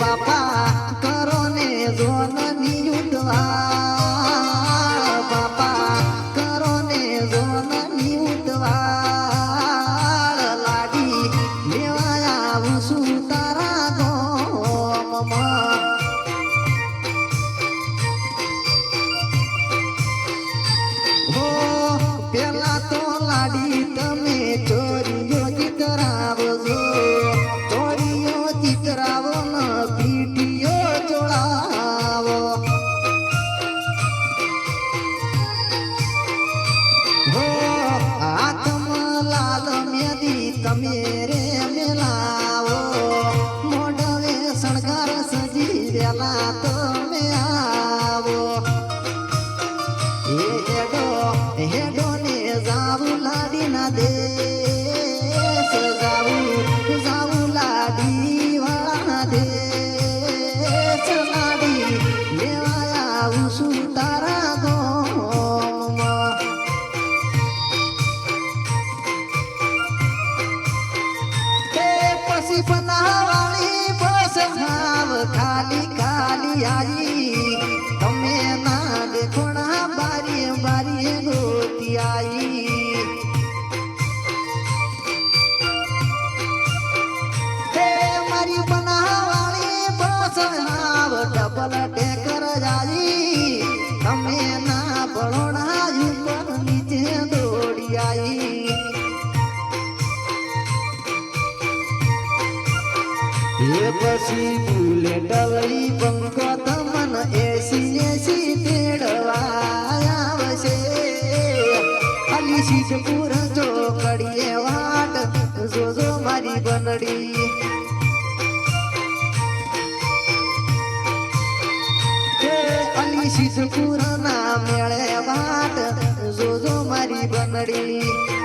બાપા કરો ને જોના પેલા તો લાડી તમે ચોરીઓ ચિતરાવજો. ચોરીઓ ચિતરાવો ન પીટીઓ જોડાવો હો હાથમાં લાલ મેદી તમે રે આઈ તમે ના દેખોણા બારી બારી ગોતી બસ ડબલ ટેકર જાઈ તમે ના બળોણા એ પછી બુલેટ લઈ બંકો તમન એસી એસી તેડવા આવશે. અલી સીટ પૂર જો કડીએ વાટ જોજો મારી બનડી એ અલી સીટ પૂર ના મેળે વાટ જોજો મારી બનડી